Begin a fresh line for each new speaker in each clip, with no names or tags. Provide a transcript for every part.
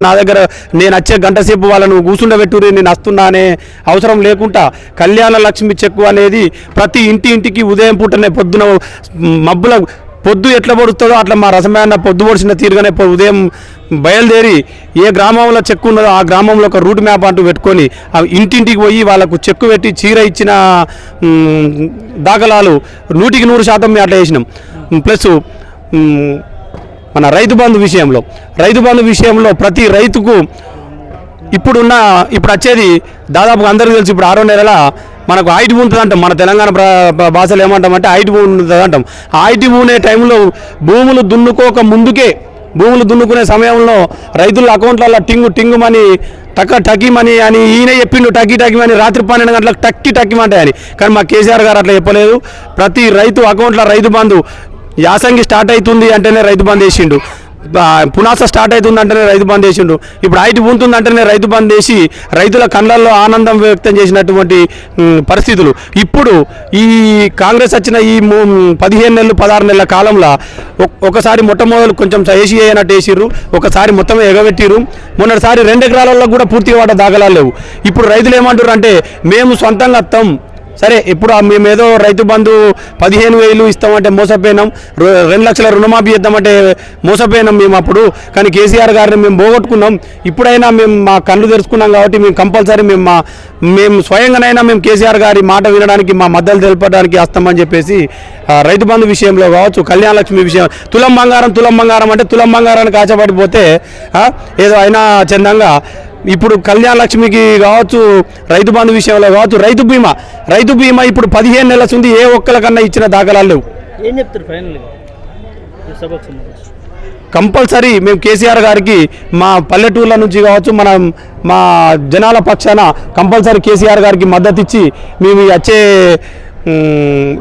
నా దగ్గర నేను వచ్చే గంట సేపు వాళ్ళను కూర్చుండబెట్టురి నేను వస్తున్నా అనే అవసరం లేకుండా కళ్యాణ లక్ష్మి చెక్కు అనేది ప్రతి ఇంటి ఇంటికి ఉదయం పూటనే పొద్దున మబ్బుల పొద్దు ఎట్లా పొడుస్తుందో అట్లా మా రసమైన పొద్దు పొడిచిన తీరుగానే ఉదయం బయలుదేరి ఏ గ్రామంలో చెక్కు ఉన్నదో ఆ గ్రామంలో ఒక రూట్ మ్యాప్ అంటూ పెట్టుకొని ఇంటింటికి పోయి వాళ్ళకు చెక్కు పెట్టి చీర ఇచ్చిన దాఖలాలు నూటికి నూరు శాతం మేము అట్లా వేసినాం ప్లస్ మన రైతు బంధు విషయంలో. రైతు బంధు విషయంలో ప్రతి రైతుకు ఇప్పుడున్న ఇప్పుడు వచ్చేది దాదాపుగా అందరికీ తెలుసు ఇప్పుడు ఆరో నెలల మనకు ఐటి ఉంటుంది అంటాం మన తెలంగాణ భాషలు భాషలో ఏమంటామంటే ఐటి భూమి ఉంటుంది అంటాం ఆ ఐటి భూమి టైంలో భూములు దున్నుకోక ముందుకే భూములు దున్నుకునే సమయంలో రైతుల అకౌంట్లలో టింగు టింగుమని టక్క టకిమని అని ఈయన చెప్పిండు టకీ టకిమని రాత్రి పన్నెండు గంటలకు టక్కి టక్కిమంటాయని కానీ మా కేసీఆర్ గారు అట్లా చెప్పలేదు. ప్రతి రైతు అకౌంట్లో రైతు బంధు యాసంగి స్టార్ట్ అవుతుంది అంటేనే రైతు బంద్ వేసిండు పునాస స్టార్ట్ అవుతుంది అంటేనే రైతు బంద్ చేసిండు. ఇప్పుడు ఐటీ ఉంటుంది అంటేనే రైతు బంద్ చేసి రైతుల కళ్ళల్లో ఆనందం వ్యక్తం చేసినటువంటి పరిస్థితులు. ఇప్పుడు ఈ కాంగ్రెస్ వచ్చిన ఈ మూ- పదిహేను నెలలు పదహారు నెలల కాలంలో ఒకసారి మొట్టమొదలు కొంచెం ఏసీ అయినట్టు వేసిర్రు ఒకసారి మొత్తం ఎగబెట్టిర్రు. మొన్నటిసారి రెండు ఎకరాలలో కూడా పూర్తిగా వాట దాఖలాలు లేవు ఇప్పుడు రైతులు ఏమంటారు అంటే మేము సొంతంగా వస్తాం సరే ఇప్పుడు మేమేదో రైతు బంధు పదిహేను వేలు ఇస్తామంటే మోసపోయినాం రెండు లక్షల రుణమాఫీ ఇద్దామంటే మోసపోయినాం మేము అప్పుడు. కానీ కేసీఆర్ గారిని మేము పోగొట్టుకున్నాం. ఇప్పుడైనా మేము మా కళ్ళు తెరుచుకున్నాం కాబట్టి మేము కంపల్సరీ మేము మా మేము స్వయంగానైనా మేము కేసీఆర్ గారి మాట వినడానికి మా మద్దతు తెలపడానికి వస్తామని చెప్పేసి రైతు బంధు విషయంలో కావచ్చు కళ్యాణ లక్ష్మి విషయం తులం బంగారం తులం బంగారం అంటే తులం బంగారానికి ఆశపడిపోతే ఏదో అయినా చందంగా ఇప్పుడు కళ్యాణ లక్ష్మికి కావచ్చు రైతు బంధు విషయంలో కావచ్చు రైతు బీమా. రైతు బీమా ఇప్పుడు పదిహేను నెలల ఉంది ఏ ఒక్కరికన్నా ఇచ్చిన దాఖలాలు లేవు.
ఏం చెప్తారు ఫైనల్గా?
కంపల్సరీ మేము కేసీఆర్ గారికి మా పల్లెటూర్ల నుంచి కావచ్చు మన మా జనాల పక్షాన కంపల్సరీ కేసీఆర్ గారికి మద్దతు ఇచ్చి మేము వచ్చే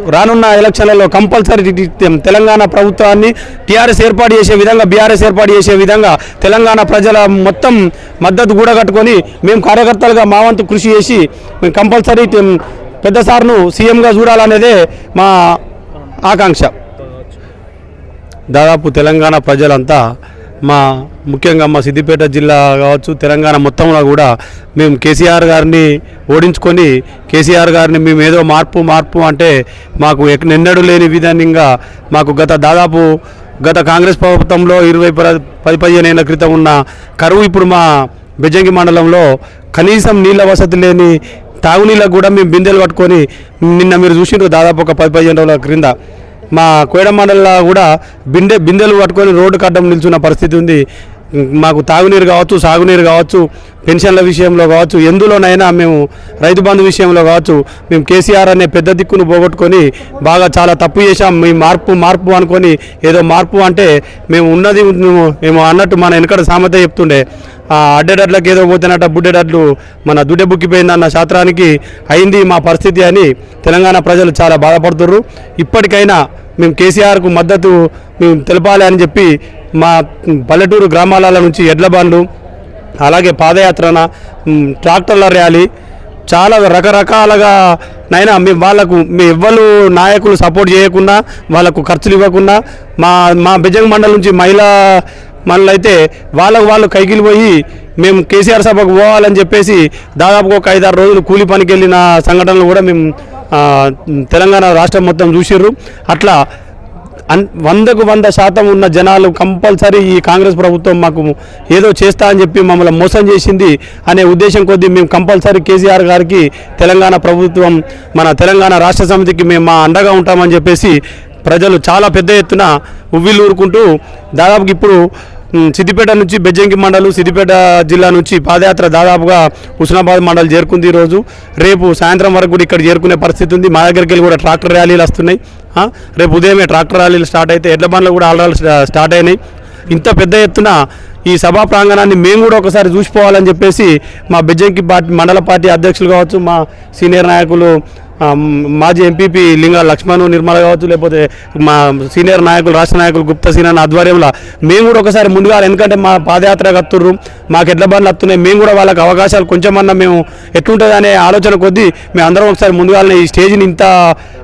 రానున్న ఎలక్షన్లలో కంపల్సరీ తెలంగాణ ప్రభుత్వాన్ని టీఆర్ఎస్ ఏర్పాటు చేసే విధంగా బీఆర్ఎస్ ఏర్పాటు చేసే విధంగా తెలంగాణ ప్రజల మొత్తం మద్దతు కూడగట్టుకొని మేము కార్యకర్తలుగా మా వంతు కృషి చేసి మేము కంపల్సరీ పెద్ద సార్ను సీఎంగా చూడాలనేదే మా ఆకాంక్ష. దాదాపు తెలంగాణ ప్రజలంతా మా ముఖ్యంగా మా సిద్దిపేట జిల్లా కావచ్చు తెలంగాణ మొత్తంలో కూడా మేము కేసీఆర్ గారిని ఓడించుకొని కేసీఆర్ గారిని మేము ఏదో మార్పు మార్పు అంటే మాకు నిన్నడు లేని విధంగా మాకు గత దాదాపు గత కాంగ్రెస్ ప్రభుత్వంలో ఇరవై పది పదిహేను ఏళ్ళ క్రితం ఉన్న కరువు ఇప్పుడు మా బెజంగి మండలంలో కనీసం నీళ్ళ వసతి లేని తాగునీళ్ళకు కూడా మేము బిందెలు పట్టుకొని నిన్న మీరు చూసిండ్రు దాదాపు ఒక పది పదిహేను రోజుల క్రింద. మా కోయడ మండలంలో కూడా బిందె బిందెలు పట్టుకొని రోడ్డు కడ్డం నిల్చున్న పరిస్థితి ఉంది. మాకు తాగునీరు కావచ్చు సాగునీరు కావచ్చు పెన్షన్ల విషయంలో కావచ్చు ఎందులోనైనా మేము రైతు బంధు విషయంలో కావచ్చు మేము కేసీఆర్ అనే పెద్ద దిక్కును పోగొట్టుకొని బాగా చాలా తప్పు చేశాం మీ మార్పు మార్పు అనుకొని ఏదో మార్పు అంటే మేము ఉన్నది మేము- మేము అన్నట్టు మన వెనకడ సామెత చెప్తుండే. ఆ అడ్డేటట్లకు ఏదో పోతేనట బుడ్డేటట్లు మన దుడ్డె బుక్కిపోయిందన్న శాస్త్రానికి అయింది మా పరిస్థితి అని తెలంగాణ ప్రజలు చాలా బాధపడుతుర్రు. ఇప్పటికైనా మేము కేసీఆర్కు మద్దతు మేము తెలపాలి అని చెప్పి మా పల్లెటూరు గ్రామాల నుంచి ఎడ్ల బండ్లు అలాగే పాదయాత్రన ట్రాక్టర్ల ర్యాలీ చాలా రకరకాలుగా నైనా మేము వాళ్ళకు మీ ఎవ్వరు నాయకులు సపోర్ట్ చేయకుండా వాళ్ళకు ఖర్చులు ఇవ్వకుండా మా మా బిజంగ్ మండలం నుంచి మహిళా మనలైతే వాళ్ళకు వాళ్ళు కైకిలు పోయి మేము కేసీఆర్ సభకు పోవాలని చెప్పేసి దాదాపు ఒక ఐదారు రోజులు కూలి పనికి వెళ్ళిన సంఘటనలు కూడా మేము తెలంగాణ రాష్ట్రం మొత్తం చూసిర్రు. అట్లా వందకు వంద శాతం ఉన్న జనాలు కంపల్సరీ ఈ కాంగ్రెస్ ప్రభుత్వం మాకు ఏదో చేస్తా అని చెప్పి మమ్మల్ని మోసం చేసింది అనే ఉద్దేశం కొద్దీ మేము కంపల్సరీ కేసీఆర్ గారికి తెలంగాణ ప్రభుత్వం మన తెలంగాణ రాష్ట్ర సమితికి మేము మా అండగా ఉంటామని చెప్పేసి ప్రజలు చాలా పెద్ద ఎత్తున ఉవ్విల్లూరుకుంటూ దాదాపు ఇప్పుడు సిద్దిపేట నుంచి బెజ్జంకి మండలం సిద్దిపేట జిల్లా నుంచి పాదయాత్ర దాదాపుగా హుస్నాబాద్ మండలం చేరుకుంది ఈరోజు. రేపు సాయంత్రం వరకు కూడా ఇక్కడ చేరుకునే పరిస్థితి ఉంది. మా దగ్గరికి వెళ్ళి కూడా ట్రాక్టర్ ర్యాలీలు వస్తున్నాయి. రేపు ఉదయమే ట్రాక్టర్ ర్యాలీలు స్టార్ట్ అయితే ఎడ్ల బండ్లు కూడా ఆల్రెడీ స్టార్ట్ అయినాయి. ఇంత పెద్ద ఎత్తున ఈ సభా ప్రాంగణాన్ని మేము కూడా ఒకసారి చూసిపోవాలని చెప్పేసి మా బెజ్జంకి పార్టీ మండల పార్టీ అధ్యక్షులు కావచ్చు మా సీనియర్ నాయకులు మాజీ ఎంపీపీ లింగా లక్ష్మణ్ నిర్మల కావచ్చు లేకపోతే మా సీనియర్ నాయకులు రాష్ట్ర నాయకులు గుప్తా సీనియర్ ఆధ్వర్యంలో మేము కూడా ఒకసారి ముందుగా ఎందుకంటే మా పాదయాత్ర కత్తుర్రు మాకు ఎడ్ల బండ్లు వస్తున్నాయి మేము కూడా వాళ్ళకి అవకాశాలు కొంచెమన్నా మేము ఎట్లుంటుంది అనే ఆలోచన కొద్దీ మేము అందరం ఒకసారి ముందుగానే ఈ స్టేజ్ని ఇంత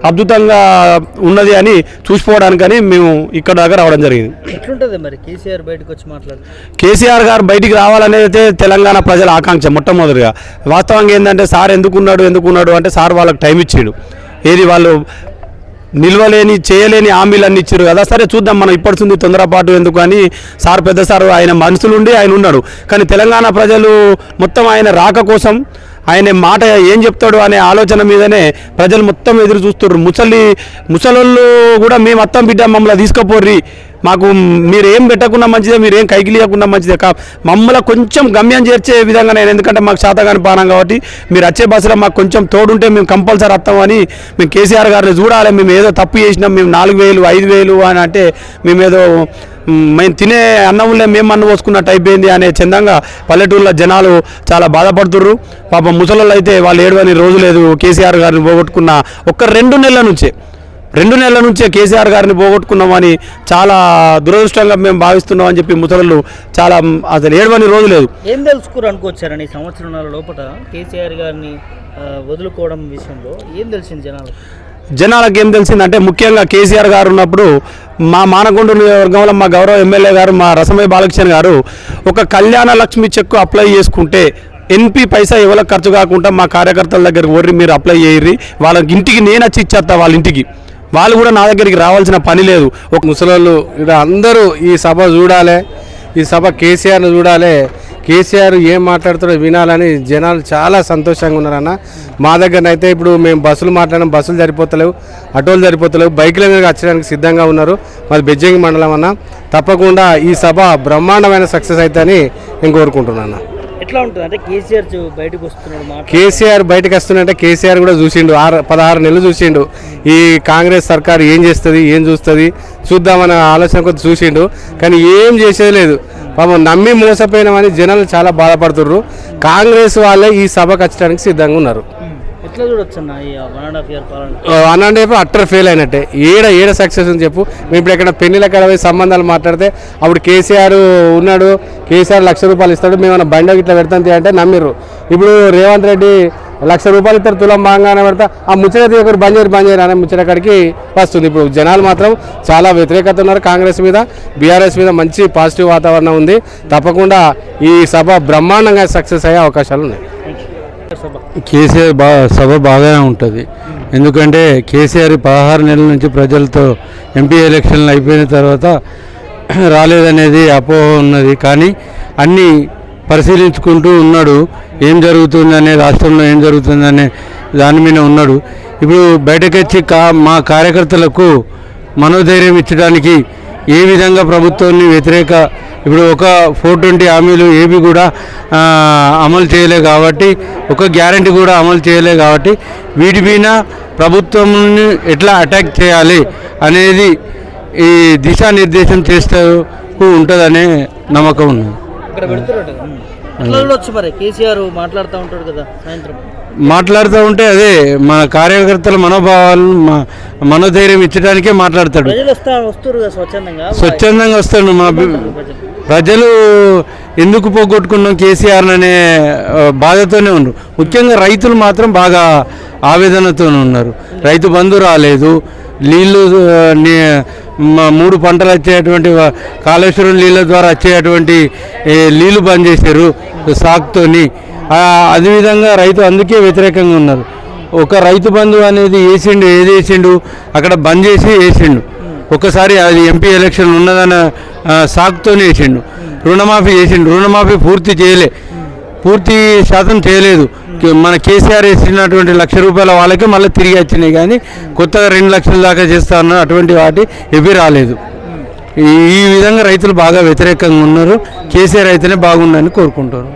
అద్భుతంగా ఉన్నది అని చూసిపోవడానికని మేము ఇక్కడ దాకా రావడం జరిగింది.
ఎట్లుంటుంది మరి? కేసీఆర్ బయటకు వచ్చి మాట్లాడు.
కేసీఆర్ గారు బయటికి రావాలనేది అయితే తెలంగాణ ప్రజల ఆకాంక్ష మొట్టమొదటిగా. వాస్తవంగా ఏంటంటే సార్ ఎందుకున్నాడు ఎందుకున్నాడు అంటే సార్ వాళ్ళకి టైం చూపించాడు ఏది వాళ్ళు నిల్వలేని చేయలేని హామీలన్నీ ఇచ్చారు కదా. సరే చూద్దాం మనం ఇప్పటిస్తుంది తొందరపాటు ఎందుకు అని. సార్ పెద్ద సార్ ఆయన మనసులుండి ఆయన ఉన్నాడు. కానీ తెలంగాణ ప్రజలు మొత్తం ఆయన రాక కోసం ఆయన మాట ఏం చెప్తాడు అనే ఆలోచన మీదనే ప్రజలు మొత్తం ఎదురు చూస్తున్నారు ముసలి ముసలోళ్ళు కూడా మేము అత్తం బిడ్డ మమ్మల్ని తీసుకుపోర్రి. మాకు మీరేం పెట్టకుండా మంచిదే మీరు ఏం కైకి లేకుండా మంచిదే. కా మమ్మల్ని కొంచెం గమ్యం చేర్చే విధంగా నేను ఎందుకంటే మాకు శాతగాని పానం కాబట్టి మీరు వచ్చే బస్సులో మాకు కొంచెం తోడుంటే మేము కంపల్సరీ వస్తామని మేము కేసీఆర్ గారిని చూడాలి. మేము ఏదో తప్పు చేసినాం మేము నాలుగు వేలు ఐదు వేలు అని అంటే మేము ఏదో మేము తినే అన్నంలే మేము అన్నం పోసుకున్నట్టు అయిపోయింది అనే చందంగా పల్లెటూరులో జనాలు చాలా బాధపడుతుర్రు. పాపం ముసలోళ్ళు అయితే వాళ్ళు ఏడవని రోజు లేదు. కేసీఆర్ గారిని పోగొట్టుకున్న ఒక్క రెండు నెలల నుంచే రెండు నెలల నుంచే కేసీఆర్ గారిని పోగొట్టుకున్నామని చాలా దురదృష్టంగా మేము భావిస్తున్నాం అని చెప్పి ముసలు చాలా అసలు ఏడవని రోజు లేదు.
ఏం తెలుసుకురు అనుకోవచ్చారని ఈ సంవత్సరాల లోపల కేసీఆర్ గారిని వదులుకోవడం విషయంలో ఏం తెలిసింది జనాలు
జనాలకు ఏం తెలిసిందంటే ముఖ్యంగా కేసీఆర్ గారు ఉన్నప్పుడు మా మానకొండ నియోజకవర్గంలో మా గౌరవ ఎమ్మెల్యే గారు మా రసమయ్య బాలకృష్ణ గారు ఒక కళ్యాణ లక్ష్మి చెక్కు అప్లై చేసుకుంటే ఎన్పి పైసా ఎవరికి ఖర్చు కాకుండా మా కార్యకర్తల దగ్గరికి ఓర్రి మీరు అప్లై చేయర్రి. వాళ్ళకి ఇంటికి నేను వచ్చి ఇచ్చేస్తా వాళ్ళ ఇంటికి. వాళ్ళు కూడా నా దగ్గరికి రావాల్సిన పని లేదు. ఒక
ముసలోళ్ళు ఇక్కడ అందరూ ఈ సభ చూడాలి ఈ సభ కేసీఆర్ను చూడాలి. కేసీఆర్ ఏం మాట్లాడుతాడో వినాలని జనాలు చాలా సంతోషంగా ఉన్నారన్న. మా దగ్గర అయితే ఇప్పుడు మేము బస్సులు మాట్లాడడం బస్సులు సరిపోతలేవు ఆటోలు సరిపోతలేవు బైకుల మీద వచ్చడానికి సిద్ధంగా ఉన్నారు. మాది బెజ్జంగి మండలం అన్న. తప్పకుండా ఈ సభ బ్రహ్మాండమైన సక్సెస్ అవుతుందని నేను కోరుకుంటున్నాను
ఎట్లా ఉంటుంది? అంటే కేసీఆర్ బయటకు వస్తున్నాడు
కేసీఆర్ బయటకు వస్తున్నట్టే కేసీఆర్ కూడా చూసిండు. ఆరు పదహారు నెలలు చూసిండు. ఈ కాంగ్రెస్ సర్కార్ ఏం చేస్తుంది ఏం చూస్తుంది చూద్దామన్న ఆలోచన కొద్ది చూసిండు. కానీ ఏం చేసేది లేదు. పాపం నమ్మి మోసపోయినామని జనాలు చాలా బాధపడుతుర్రు. కాంగ్రెస్ వాళ్ళే ఈ సభకు వచ్చడానికి సిద్ధంగా ఉన్నారు.
ఎట్లా చూడొచ్చు అన్న ఈ వన్ అండ్ హాఫ్ ఇయర్ పాలన.
One and half utter fail అయినట్టే. ఏడ ఏడ సక్సెస్ అని చెప్పు. మేము ఇప్పుడు ఎక్కడ పెళ్ళిల కాడ పోయి సంబంధాలు మాట్లాడితే అప్పుడు కేసీఆర్ ఉన్నాడు కేసీఆర్ లక్ష రూపాయలు ఇస్తాడు మేము బండి ఇట్లా పెడతాం అంటే నమ్మిర్రు. ఇప్పుడు రేవంత్ రెడ్డి లక్ష రూపాయలు ఇస్తారు తులం బాగానే పెడతా ఆ ముచ్చట ఒకరు బంద్ చేయరు బంద్ చేయరు అనే ముచ్చట కాడికి వస్తుంది. ఇప్పుడు జనాలు మాత్రం చాలా వ్యతిరేకత ఉన్నారు కాంగ్రెస్ మీద బీఆర్ఎస్ మీద మంచి పాజిటివ్ వాతావరణం ఉంది. తప్పకుండా ఈ సభ బ్రహ్మాండంగా సక్సెస్ అయ్యే అవకాశాలు ఉన్నాయి.
కేసీఆర్ బా సభ బాగానే ఉంటుంది. ఎందుకంటే కేసీఆర్ పదహారు నెలల నుంచి ప్రజలతో ఎంపీ ఎలక్షన్లు అయిపోయిన తర్వాత రాలేదనేది అపోహ ఉన్నది. కానీ అన్నీ పరిశీలించుకుంటూ ఉన్నాడు. ఏం జరుగుతుందనే రాష్ట్రంలో ఏం జరుగుతుందనే దాని మీద ఉన్నాడు. ఇప్పుడు బయటకొచ్చి కా మా కార్యకర్తలకు మనోధైర్యం ఇచ్చడానికి ఏ విధంగా ప్రభుత్వాన్ని వ్యతిరేక ఇప్పుడు ఒక ఫోర్ ట్వంటీ హామీలు ఏవి కూడా అమలు చేయలే కాబట్టి ఒక గ్యారంటీ కూడా అమలు చేయలే కాబట్టి వీటి మీద ప్రభుత్వంని ఎట్లా అటాక్ చేయాలి అనేది ఈ దిశానిర్దేశం చేస్తూ ఉంటుందనే నమ్మకం ఉన్నది
చూడొచ్చు మరి? కేసీఆర్ మాట్లాడుతూ ఉంటాడు కదా సాయంత్రం.
మాట్లాడుతూ ఉంటే అదే మన కార్యకర్తల మనోభావాలు మనోధైర్యం ఇచ్చడానికే మాట్లాడతాడు.
స్వచ్ఛందంగా?
వస్తాడు మా
ప్రజలు.
ఎందుకు పోగొట్టుకున్నాం కేసీఆర్ అనే బాధతోనే ఉన్నారు. ముఖ్యంగా రైతులు మాత్రం బాగా ఆవేదనతో ఉన్నారు. రైతు బంధు రాలేదు. నీళ్ళు నీ- మూడు పంటలు వచ్చేటువంటి కాళేశ్వరం నీళ్ళ ద్వారా వచ్చేటువంటి నీళ్ళు బంద్ చేశారు సాగుతోని. అదేవిధంగా రైతు అందుకే వ్యతిరేకంగా ఉన్నారు. ఒక రైతు బంధు అనేది వేసిండు ఏది వేసిండు అక్కడ బంద్ చేసి వేసిండు. ఒకసారి అది ఎంపీ ఎలక్షన్ ఉన్నదన్న ఆ, సాకుతోనే వేసిండు. రుణమాఫీ చేసిండు రుణమాఫీ పూర్తి చేయలే. పూర్తి శాతం చేయలేదు. మన కేసీఆర్ వేసినటువంటి లక్ష రూపాయల వాళ్ళకి మళ్ళీ తిరిగి వచ్చినాయి కానీ కొత్తగా రెండు లక్షల దాకా చేస్తాను అటువంటి వాటి ఇవి రాలేదు. ఈ ఈ విధంగా రైతులు బాగా వ్యతిరేకంగా ఉన్నారు. కేసీఆర్ అయితేనే బాగుందని కోరుకుంటారు